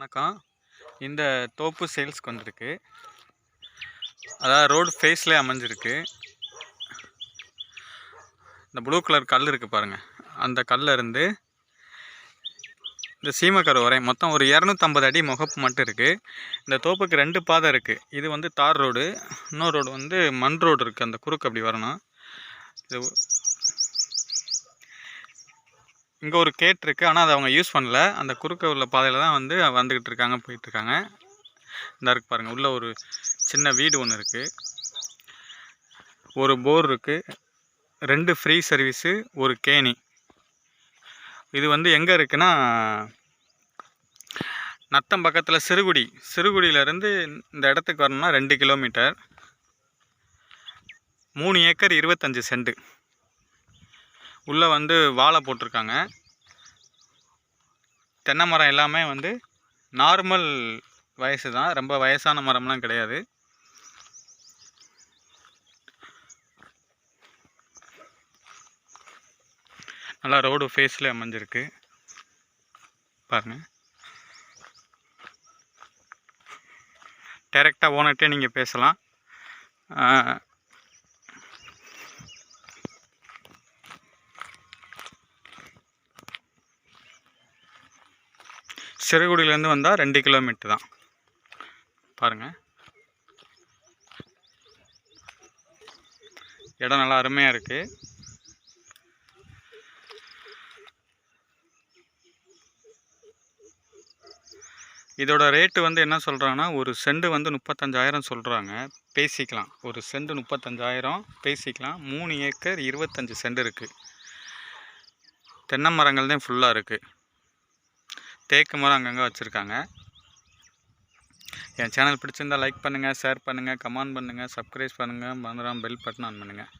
வணக்கம். இந்த தோப்பு சேல்ஸ்க்கு வந்திருக்கு. அதாவது ரோடு ஃபேஸ்லேயே அமைஞ்சிருக்கு. இந்த ப்ளூ கலர் கல் இருக்குது பாருங்கள் அந்த கல்லருந்து இந்த சீமக்கரை வரை மொத்தம் ஒரு இரநூத்தம்பது அடி முகப்பு மட்டும் இருக்குது இந்த தோப்புக்கு ரெண்டு பாதை இருக்குது இது வந்து தார் ரோடு. இன்னொரு ரோடு வந்து மண் ரோடு இருக்குது அந்த குறுக்கு அப்படி வரணும். இது இங்கே ஒரு கேட் இருக்குது ஆனால் அதை அவங்க யூஸ் பண்ணல. அந்த குறுக்க உள்ள பாதையில் தான் வந்து வந்துக்கிட்டு இருக்காங்க போயிட்டுருக்காங்க இந்த இருக்கு பாருங்கள் உள்ளே ஒரு சின்ன வீடு ஒன்று இருக்குது ஒரு போர் இருக்குது ரெண்டு ஃப்ரீ சர்வீஸு ஒரு கேணி. இது வந்து எங்கே இருக்குன்னா நத்தம் பக்கத்தில் சிறுகுடி. சிறுகுடியிலேருந்து இந்த இடத்துக்கு வரணும்னா ரெண்டு கிலோமீட்டர். மூணு ஏக்கர் இருபத்தஞ்சி செண்டு உள்ளே வந்து வாழை போட்டிருக்காங்க. தென்னை மரம் எல்லாமே வந்து நார்மல் வயசு தான் ரொம்ப வயசான மரம்லாம் கிடையாது. நல்லா ரோடு ஃபேஸில் அமைஞ்சிருக்கு. பாருங்கள் டைரெக்டாக ஓனர்கிட்டே நீங்கள் பேசலாம். சிறுகுடியிலேருந்து வந்தால் ரெண்டு கிலோமீட்டர் தான். பாருங்கள் இடம் நல்லா அருமையாக இருக்குது இதோட ரேட்டு வந்து என்ன சொல்கிறாங்கன்னா ஒரு செண்டு வந்து முப்பத்தஞ்சாயிரம் சொல்கிறாங்க பேசிக்கலாம். ஒரு செண்டு முப்பத்தஞ்சாயிரம் பேசிக்கலாம். மூணு ஏக்கர் இருபத்தஞ்சி செண்டு இருக்குது தென்னை மரங்கள் தான் ஃபுல்லாக இருக்குது தேக்கு மரம் அங்கங்கே வச்சுருக்காங்க. என் சேனல் பிடிச்சிருந்தா லைக் பண்ணுங்கள் ஷேர் பண்ணுங்கள் கமெண்ட் பண்ணுங்கள் சப்ஸ்கிரைப் பண்ணுங்கள் மறந்துடாமல் பெல் பட்டன் ஆன் பண்ணுங்கள்